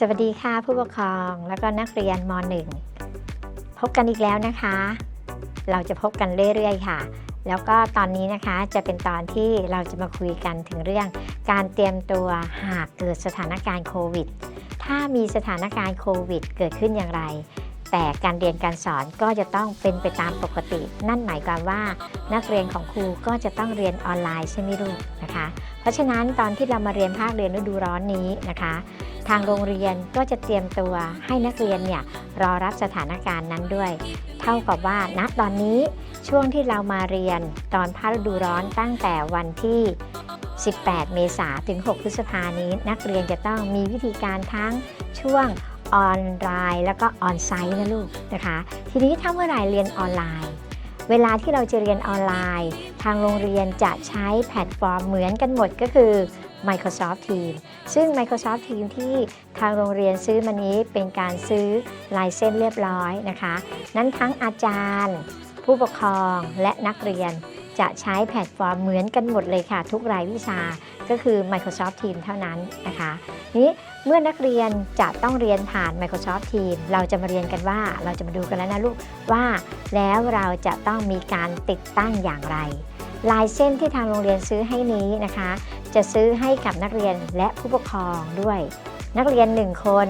สวัสดีค่ะผู้ปกครองแล้วก็นักเรียนม .1 พบกันอีกแล้วนะคะ เราจะพบกันเรื่อยๆค่ะ แล้วก็ตอนนี้นะคะจะเป็นตอนที่เราจะมาคุยกันถึงเรื่องการเตรียมตัวหากเกิดสถานการณ์โควิด ถ้ามีสถานการณ์โควิด เกิดขึ้นอย่างไร แต่การเรียนการสอนก็จะต้องเป็นไปตามปกติ นั่นหมายความว่า นักเรียนของครูก็จะต้องเรียนออนไลน์ใช่ไหมลูกนะคะ เพราะฉะนั้นตอนที่เรามาเรียนภาคเรียนฤดูร้อนนี้นะคะ ทางโรงเรียนก็จะเตรียมตัวให้นักเรียนเนี่ยรอรับสถานการณ์นั้นด้วย เท่ากับว่าณตอนนี้ช่วงที่เรามาเรียนตอนภาคฤดูร้อนตั้งแต่วันที่ 18 เมษาถึง 6 พฤษภานี้ นักเรียนจะต้องมีวิธีการทั้งช่วง ออนไลน์แล้วก็ออนไซต์นะลูกนะคะ ทีนี้ถ้าเมื่อไหร่เรียนออนไลน์ เวลาที่เราจะเรียนออนไลน์ ทางโรงเรียนจะใช้แพลตฟอร์มเหมือนกันหมดก็คือ Microsoft Teams ซึ่ง Microsoft Teams ที่ทางโรงเรียนซื้อมานี้เป็นการซื้อลายเส้นเรียบร้อยนะคะ นั้นทั้งอาจารย์ ผู้ปกครองและนักเรียน จะใช้แพลตฟอร์มเหมือนกันหมดเลยค่ะ ทุกรายวิชาก็คือ Microsoft Teams เท่านั้นนะคะนี้เมื่อนักเรียนจะต้องเรียนผ่าน Microsoft Teams เราจะมาเรียนกันว่าเราจะมาดูกันแล้วนะลูกว่า แล้วเราจะต้องมีการติดตั้งอย่างไร ลายเส้นที่ทางโรงเรียนซื้อให้นี้นะคะ จะซื้อให้กับนักเรียนและผู้ปกครองด้วย นักเรียน 1 คน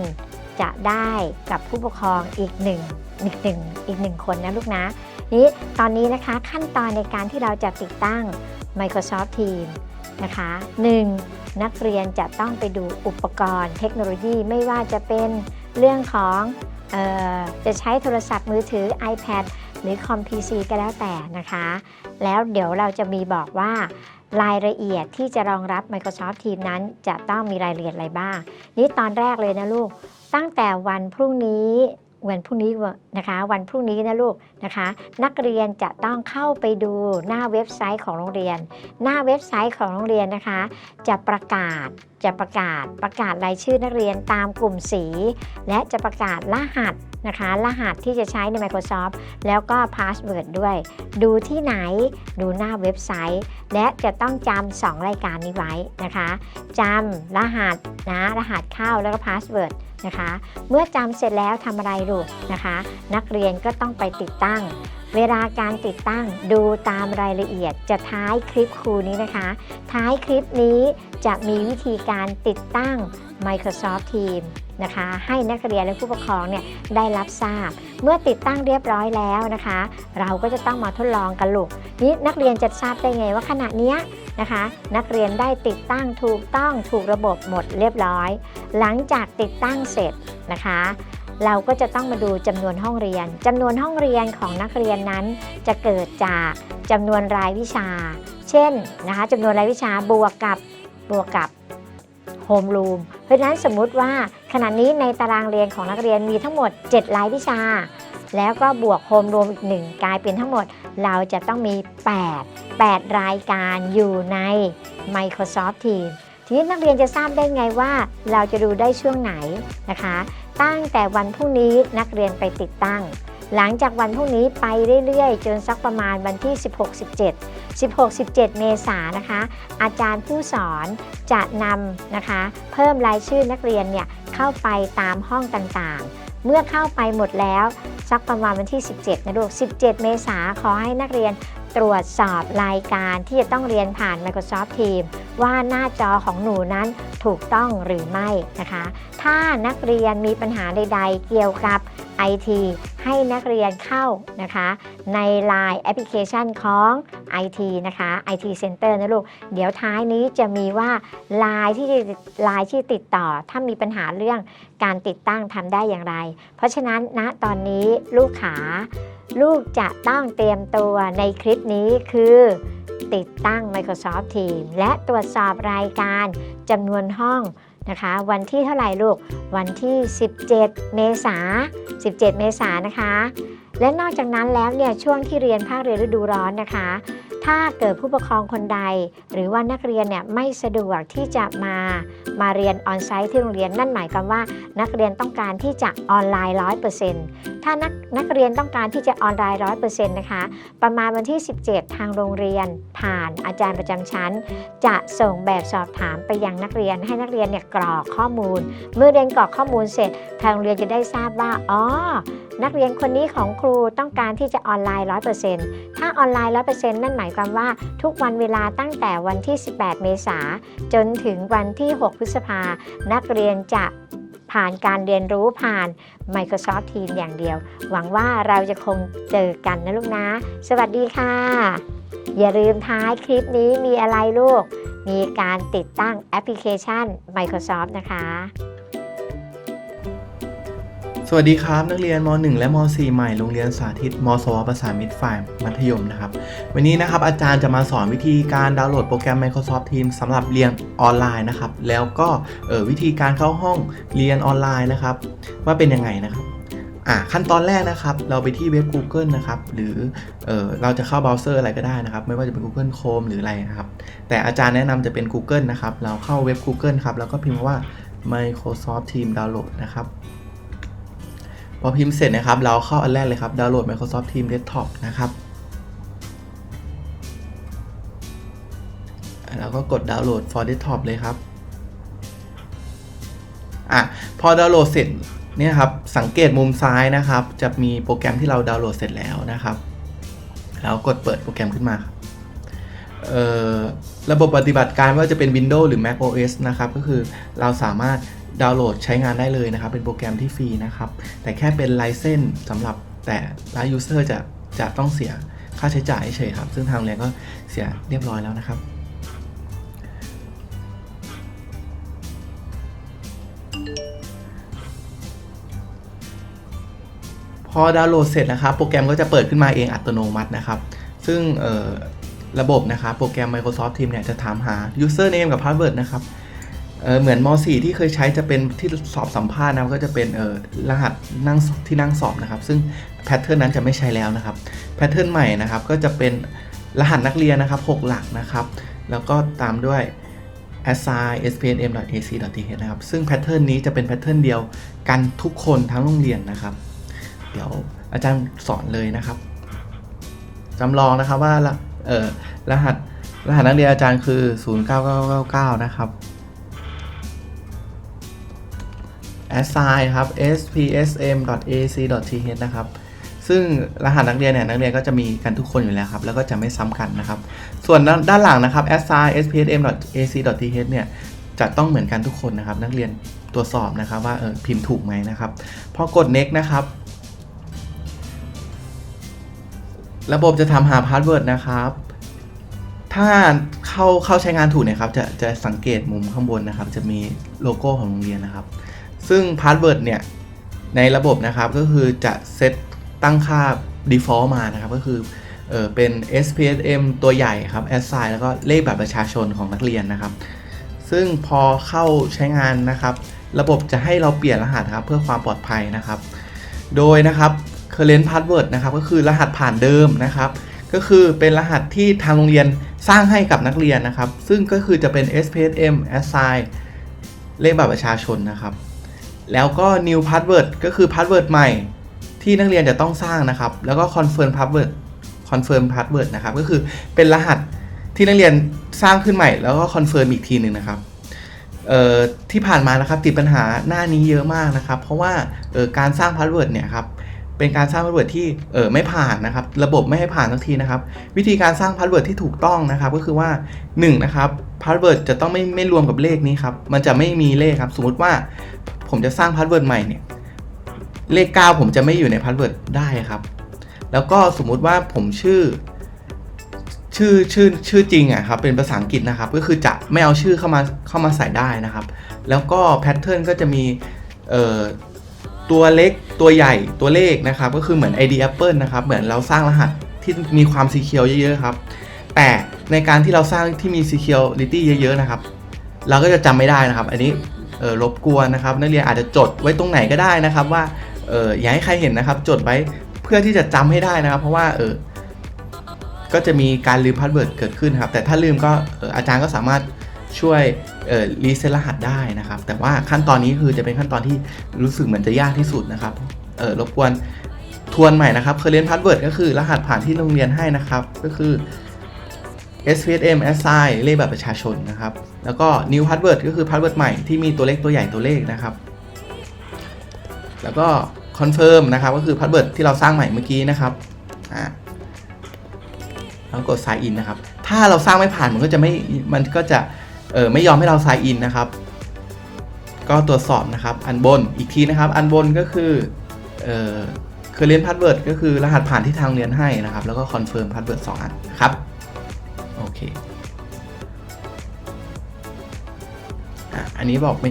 จะได้กับผู้ปกครองอีกหนึ่งอีกหนึ่งอีกหนึ่งคนนะลูกนะ นี้ตอนนี้นะคะขั้นตอนในการที่เราจะติดตั้ง Microsoft Teams นะคะ 1. นักเรียนจะต้องไปดูอุปกรณ์เทคโนโลยีไม่ว่าจะเป็นเรื่องของออจะใช้โทรศัพท์มือถือ iPad หรือคอม PC ก็แล้วแต่นะคะ แล้วเดี๋ยวเราจะมีบอกว่ารายละเอียดที่จะรองรับ Microsoft Teams นั้น จะต้องมีรายละเอียดอะไรบ้าง นี่ตอนแรกเลยนะลูก ตั้งแต่วันพรุ่งนี้ วันพรุ่งนี้นะคะ วันพรุ่งนี้นะลูกนะคะ นักเรียนจะต้องเข้าไปดูหน้าเว็บไซต์ของโรงเรียน หน้าเว็บไซต์ของโรงเรียนนะคะ จะประกาศจะประกาศประกาศรายชื่อนักเรียนตามกลุ่มสี และจะประกาศรหัสนะคะ รหัสที่จะใช้ใน Microsoft แล้วก็พาสเวิร์ดด้วย ดูที่ไหนดูหน้าเว็บไซต์ และจะต้องจำสองรายการนี้ไว้นะคะจำรหัสนะรหัสเข้าแล้วก็พาสเวิร์ดนะคะ เมื่อจำเสร็จแล้วทำอะไรลูกนะคะ นักเรียนก็ต้องไปติดตั้ง เวลาการติดตั้งดูตามรายละเอียดจะท้ายคลิปครูนี้นะคะ ท้ายคลิปนี้จะมีวิธีการติดตั้ง Microsoft Teams นะคะ ให้นักเรียนและผู้ปกครองเนี่ยได้รับทราบ เมื่อติดตั้งเรียบร้อยแล้วนะคะ เราก็จะต้องมาทดลองกันลูกนี่นักเรียนจะทราบได้ไงว่าขณะเนี้ยนะคะ นักเรียนได้ติดตั้งถูกต้องถูกระบบหมดเรียบร้อย หลังจากติดตั้งเสร็จนะคะ เราก็จะต้องมาดูจำนวนห้องเรียนจำนวนห้องเรียนของนักเรียนนั้น จะเกิดจากจำนวนรายวิชา เช่นนะคะจำนวนรายวิชาบวกกับบวกกับโฮมรูมเพราะฉะนั้นสมมุติว่าขณะนี้ในตารางเรียนของนักเรียนมีทั้งหมด 7 รายวิชา แล้วก็บวกโฮมรวมอีกหนึ่งกลายเป็นทั้งหมด เราจะต้องมี 8 8 รายการอยู่ใน Microsoft Teams ทีนี้นักเรียนจะทราบได้ไงว่าเราจะดูได้ช่วงไหนนะคะ ตั้งแต่วันพรุ่งนี้นักเรียนไปติดตั้ง หลังจากวันพรุ่งนี้ไปเรื่อยๆ จนสักประมาณวันที่ 16-17 16-17 เมษานนะคะ อาจารย์ผู้สอนจะนำนะคะ เพิ่มรายชื่อนักเรียนเนี่ยเข้าไปตามห้องต่างๆ เมื่อเข้าไปหมดแล้วสักประมาณวันที่ 17 นะลูก 17 เมษาขอให้นักเรียน ตรวจสอบรายการที่จะต้องเรียนผ่าน Microsoft Teams ว่าหน้าจอของหนูนั้นถูกต้องหรือไม่นะคะ ถ้านักเรียนมีปัญหาใด ๆ เกี่ยวกับ IT ให้นักเรียนเข้านะคะ ใน Line แอปพลิเคชันของ IT นะคะ IT Center นะลูก เดี๋ยวท้ายนี้จะมีว่า Line ที่ Line ที่ติดต่อ ถ้ามีปัญหาเรื่องการติดตั้งทำได้อย่างไร เพราะฉะนั้นณนะตอนนี้ลูกขา ลูกจะต้องเตรียมตัวในคลิปนี้คือติดตั้ง Microsoft Teams และตรวจสอบรายการจำนวนห้อง นะคะ วันที่เท่าไหร่ลูก วันที่ 17 เมษา17 เมษายนนะคะ และนอกจากนั้นแล้วเนี่ยช่วงที่เรียนภาคเรียนฤดูร้อนนะคะ ถ้าเกิดผู้ปกครองคนใด หรือว่านักเรียนเนี่ยไม่สะดวกที่จะมามาเรียนออนไซต์ที่โรงเรียนนั่นหมายความว่า นักเรียนต้องการที่จะออนไลน์100%ถ้านักนักเรียนต้องการที่จะออนไลน์100%นะคะ ประมาณวันที่ 17 ทางโรงเรียน ผ่านอาจารย์ประจำชั้น จะส่งแบบสอบถามไปยังนักเรียน ให้นักเรียนเนี่ยกรอกข้อมูล เมื่อเรียนกรอกข้อมูลเสร็จ ทางโรงเรียนจะได้ทราบว่าอ๋อ นักเรียนคนนี้ของครูต้องการที่จะออนไลน์ 100%ถ้าออนไลน์ 100%นั่นหมายความว่าทุกวันเวลาตั้งแต่วันที่ 18 เมษาจนถึงวันที่ 6 พฤษภา นักเรียนจะผ่านการเรียนรู้ผ่าน Microsoft Teams อย่างเดียว หวังว่าเราจะคงเจอกันนะลูกนะ สวัสดีค่ะ อย่าลืมท้ายคลิปนี้มีอะไรลูก มีการติดตั้งแอปพลิเคชัน Microsoft นะคะ สวัสดีครับ นักเรียนม .1 และม .4 ใหม่โรงเรียนสาธิตมสวประสามิตรฝ่ายมัธยมนะครับ วันนี้นะครับอาจารย์จะมาสอนวิธีการดาวน์โหลดโปรแกรม Microsoft Teams สำหรับเรียนออนไลน์นะครับ แล้วก็เออวิธีการเข้าห้องเรียนออนไลน์นะครับ ว่าเป็นยังไงนะครับอะขั้นตอนแรกนะครับ เราไปที่เว็บ Google นะครับ หรือเออเราจะเข้าเบราว์เซอร์อะไรก็ได้นะครับ ไม่ว่าจะเป็น Google Chrome หรืออะไรนะครับ แต่อาจารย์แนะนำจะเป็น Google นะครับ เราเข้าเว็บ Google ครับแล้วก็พิมพ์ว่า Microsoft Teams Download นะครับ พอพิมพ์เสร็จนะครับ เราเข้าอันแรกเลยครับ ดาวน์โหลด Microsoft Teams Desktop นะครับ แล้วก็กดดาวน์โหลด for desktop เลยครับ อะ พอดาวน์โหลดเสร็จเนี่ยครับ สังเกตมุมซ้ายนะครับ จะมีโปรแกรมที่เราดาวน์โหลดเสร็จแล้วนะครับ แล้วกดเปิดโปรแกรมขึ้นมาครับระบบปฏิบัติการว่าจะเป็น Windows หรือ Mac OS นะครับ ก็คือเราสามารถ ดาวน์โหลดใช้งานได้เลยนะครับ เป็นโปรแกรมที่ฟรีนะครับ แต่แค่เป็นไลเซนสำหรับแต่ละยูเซอร์จะจะต้องเสียค่าใช้จ่ายเฉยๆครับ ซึ่งทางเรียนก็เสียเรียบร้อยแล้วนะครับพอดาวน์โหลดเสร็จนะครับ โปรแกรมก็จะเปิดขึ้นมาเองอัตโนมัตินะครับ ซึ่งระบบนะครับ โปรแกรม Microsoft Teams เนี่ยจะถามหา username กับ password นะครับ เออเหมือนม .4 ที่เคยใช้จะเป็นที่สอบสัมภาษณ์นะครับก็จะเป็นเออรหัสนั่งที่นั่งสอบนะครับ ซึ่งแพทเทิร์นนั้นจะไม่ใช้แล้วนะครับแพทเทิร์นใหม่นะครับก็จะเป็นรหัสนักเรียนนะครับ 6 หลักนะครับ แล้วก็ตามด้วย assign spnm.ac.th นะครับ ซึ่งแพทเทิร์นนี้จะเป็นแพทเทิร์นเดียวกันทุกคนทั้งโรงเรียนนะครับ เดี๋ยวอาจารย์สอนเลยนะครับจำลองนะครับว่าเออรหัสรหัสนักเรียนอาจารย์คือ 09999 นะครับ assign ครับ spsm.ac.th นะครับ ซึ่งรหัสนักเรียนเนี่ยนักเรียนก็จะมีกันทุกคนอยู่แล้วครับ แล้วก็จะไม่ซ้ำกันนะครับ ส่วนด้านหลังนะครับ assign spsm.ac.th เนี่ยจะต้องเหมือนกันทุกคนนะครับ นักเรียนตรวจสอบนะครับว่าเออพิมพ์ถูกไหมนะครับ พอกด next นะครับ ระบบจะทำหาพาสเวิร์ดนะครับถ้าเข้าเข้าใช้งานถูกเนะครับจะจะสังเกตมุมข้างบนนะครับ จะมีโลโก้ของโรงเรียนนะครับ ซึ่งพาสเวิร์ดเนี่ย ในระบบนะครับก็คือจะเซตตั้งค่า default มานะครับ ก็คือเออเป็น SPSM ตัวใหญ่ครับ assign แล้วก็เลขบัตรประชาชนของนักเรียนนะครับ ซึ่งพอเข้าใช้งานนะครับ ระบบจะให้เราเปลี่ยนรหัสครับเพื่อความปลอดภัยนะครับ โดยนะครับ current password นะครับก็คือรหัสผ่านเดิมนะครับ ก็คือเป็นรหัสที่ทางโรงเรียนสร้างให้กับนักเรียนนะครับ ซึ่งก็คือจะเป็น SPSM assign เลขบัตรประชาชนนะครับ แล้วก็ new password ก็คือ password ใหม่ที่นักเรียนจะต้องสร้างนะครับ แล้วก็ confirm password confirm password นะครับ ก็คือเป็นรหัสที่นักเรียนสร้างขึ้นใหม่ แล้วก็ confirm อีกทีหนึ่งนะครับเอ่อที่ผ่านมานะครับติดปัญหาหน้านี้เยอะมากนะครับ เพราะว่าเอ่อการสร้าง password เนี่ยครับเป็นการสร้างพาสเวิร์ดที่เออไม่ผ่านนะครับ ระบบไม่ให้ผ่านทักทีนะครับ วิธีการสร้างพาสเวิร์ดที่ถูกต้องนะครับ ก็คือว่า1นะครับพาสเวิร์ดจะต้องไม่ไม่รวมกับเลขนี้ครับ มันจะไม่มีเลขครับ สมมติว่า ผมจะสร้างพาสเวิร์ดใหม่เนี่ย เลข 9 ผมจะไม่อยู่ในพาสเวิร์ดได้ครับ แล้วก็สมมุติว่าผมชื่อ ชื่อชื่อชื่อจริงอะครับเป็นภาษาอังกฤษนะครับ ก็คือจะไม่เอาชื่อเข้ามาเข้ามาใส่ได้นะครับ แล้วก็แพทเทิร์นก็จะมีตัวเล็กตัวใหญ่ตัวเลขนะครับ ก็คือเหมือน ID Apple นะครับ เหมือนเราสร้างรหัสที่มีความ secure เยอะๆครับ แต่ในการที่เราสร้างที่มี security เยอะๆนะครับ เราก็จะจำไม่ได้นะครับ อันนี้ รบกวนนะครับ นักเรียนอาจจะจดไว้ตรงไหนก็ได้นะครับว่าเอออย่าให้ใครเห็นนะครับ จดไว้เพื่อที่จะจำให้ได้นะครับ เพราะว่าเออก็จะมีการลืมพาสเวิร์ดเกิดขึ้นครับ แต่ถ้าลืมก็อออาจารย์ก็สามารถช่วยรีเซ็ตรหัสได้นะครับ แต่ว่าขั้นตอนนี้คือจะเป็นขั้นตอนที่รู้สึกเหมือนจะยากที่สุดนะครับรบกวนทวนใหม่นะครับเคยเรียนพาสเวิร์ดก็คือรหัสผ่านที่โรงเรียนให้นะครับ ก็คือ SPSM SI เลขบัตรประชาชนนะครับ แล้วก็ new password ก็คือ password ใหม่ที่มีตัวเลขตัวใหญ่ตัวเลขนะครับ แล้วก็ confirm นะครับ ก็คือ password ที่เราสร้างใหม่เมื่อกี้นะครับอ่าแล้วกด sign in นะครับ ถ้าเราสร้างไม่ผ่านมันก็จะไม่ มันก็จะ เออไม่ยอมให้เรา sign in นะครับ ก็ตรวจสอบนะครับ อันบนอีกทีนะครับ อันบนก็คือ เออ current password ก็คือรหัสผ่านที่ทางเรียนให้นะครับ แล้วก็ confirm password 2อันครับ เคอะอันนี้บอกไม่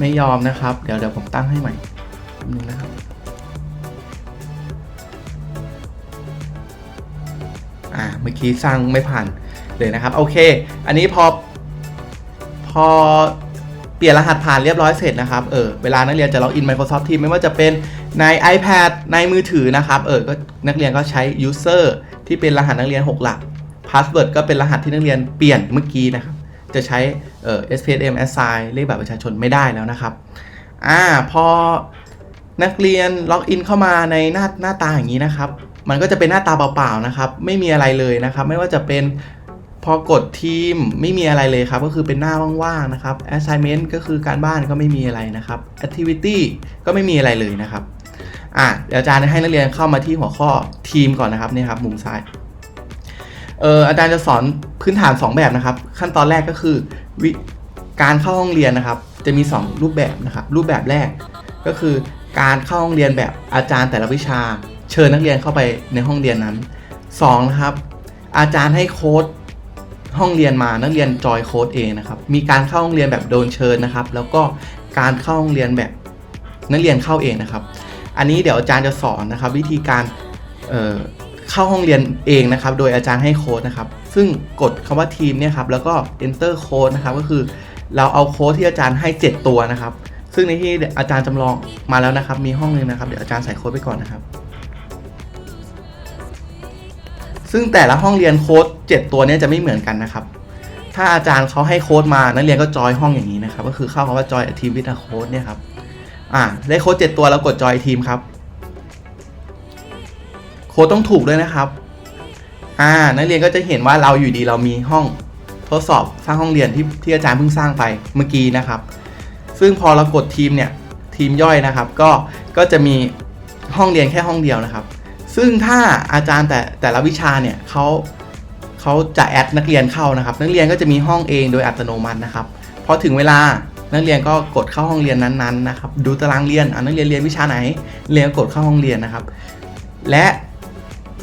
ไม่ยอมนะครับ เดี๋ยวเดี๋ยวผมตั้งให้ใหม่นึงนะครับอ่าเมื่อกี้สร้างไม่ผ่านเลยนะครับ โอเค อันนี้พอ พอเปลี่ยนรหัสผ่านเรียบร้อยเสร็จนะครับ เออ เวลานักเรียนจะล็อกอิน Microsoft Teams ไม่ว่าจะเป็นใน iPad ในมือถือนะครับ เออ ก็นักเรียนก็ใช้ user ที่เป็นรหัสนักเรียน 6 หลัก password ก็เป็นรหัสที่นักเรียนเปลี่ยนเมื่อกี้นะครับ จะใช้เอ่อ SPSM assign เลขบัตรประชาชนไม่ได้แล้วนะครับ อ่า พอนักเรียนล็อกอินเข้ามาในหน้าหน้าตาอย่างนี้นะครับ มันก็จะเป็นหน้าตาเปล่าๆนะครับ ไม่มีอะไรเลยนะครับ ไม่ว่าจะเป็นพอกดทีมไม่มีอะไรเลยครับ ก็คือเป็นหน้าว่างๆนะครับ assignment ก็คือการบ้านก็ไม่มีอะไรนะครับ activity ก็ไม่มีอะไรเลยนะครับอะเดี๋ยวอาจารย์ให้นักเรียนเข้ามาที่หัวข้อทีมก่อนนะครับนี่ครับมุมซ้าย เอออาจารย์จะสอนพื้นฐาน 2 แบบนะครับ ขั้นตอนแรกก็คือวิการเข้าห้องเรียนนะครับ จะมี 2 รูปแบบนะครับ รูปแบบแรกก็คือการเข้าห้องเรียนแบบอาจารย์แต่ละวิชา เชิญนักเรียนเข้าไปในห้องเรียนนั้น2นะครับ อาจารย์ให้โค้ดห้องเรียนมานักเรียนจอยโค้ดเองนะครับ มีการเข้าห้องเรียนแบบโดนเชิญนะครับ แล้วก็การเข้าห้องเรียนแบบนักเรียนเข้าเองนะครับ อันนี้เดี๋ยวอาจารย์จะสอนนะครับ วิธีการ เข้าห้องเรียนเองนะครับ โดยอาจารย์ให้โค้ดนะครับ ซึ่งกดคำว่าทีมเนี่ยครับ แล้วก็ enter code นะครับ ก็คือเราเอาโค้ดที่อาจารย์ให้ 7 ตัวนะครับ ซึ่งในที่อาจารย์จำลองมาแล้วนะครับ มีห้องหนึงนะครับ เดี๋ยวอาจารย์ใส่โค้ดไปก่อนนะครับ ซึ่งแต่ละห้องเรียนโค้ด7 ตัวเนี้จะไม่เหมือนกันนะครับ ถ้าอาจารย์เขาให้โค้ดมา นักเรียนก็จอยห้องอย่างนี้นะครับ ก็คือเข้าคำว่าจอยทีมวิทยาโค้ดเนี่ยครับ อ่า ได้โค้ด7ตัวแล้วกดจอยทีมครับ โค้ดต้องถูกด้วยนะครับ อ่า นักเรียนก็จะเห็นว่าเราอยู่ดีเรามีห้องทดสอบสร้างห้องเรียนที่ที่อาจารย์เพิ่งสร้างไปเมื่อกี้นะครับ ซึ่งพอเรากดทีมเนี่ยทีมย่อยนะครับ ก็ก็จะมีห้องเรียนแค่ห้องเดียวนะครับ ซึ่งถ้าอาจารย์แต่แต่ละวิชาเนี่ยเขาเขาจะแอดนักเรียนเข้านะครับ นักเรียนก็จะมีห้องเองโดยอัตโนมัตินะครับพอถึงเวลานักเรียนก็กดเข้าห้องเรียนนั้นๆนะครับ ดูตารางเรียนอ่านักเรียนเรียนวิชาไหนเรียนก็กดเข้าห้องเรียนนะครับ และ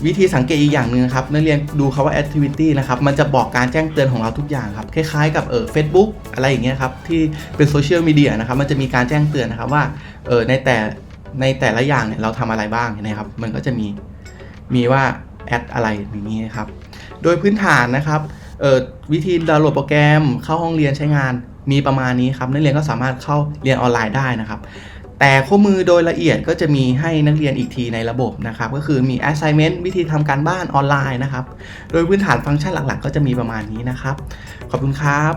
วิธีสังเกตอีกอย่างหนึ่งนะครับนักเรียนดูคาว่า activity นะครับมันจะบอกการแจ้งเตือนของเราทุกอย่างครับคล้ายๆกับเออ Facebook อะไรอย่างเงี้ยครับที่เป็นโซเชียลมีเดียนะครับมันจะมีการแจ้งเตือนนะครับว่าเออในแต่ในแต่ละอย่างเนี่ยเราทำอะไรบ้างนะครับมันก็จะมีมีว่าแอดอะไรอย่างนี้นะครับโดยพื้นฐานนะครับเออวิธีดาวน์โหลดโปรแกรมเข้าห้องเรียนใช้งานมีประมาณนี้ครับนักเรียนก็สามารถเข้าเรียนออนไลน์ได้นะครับ แต่คู่มือโดยละเอียดก็จะมีให้นักเรียนอีกทีในระบบนะครับ ก็คือมี assignment วิธีทำการบ้านออนไลน์นะครับ โดยพื้นฐานฟังก์ชันหลักๆ ก็จะมีประมาณนี้นะครับ ขอบคุณครับ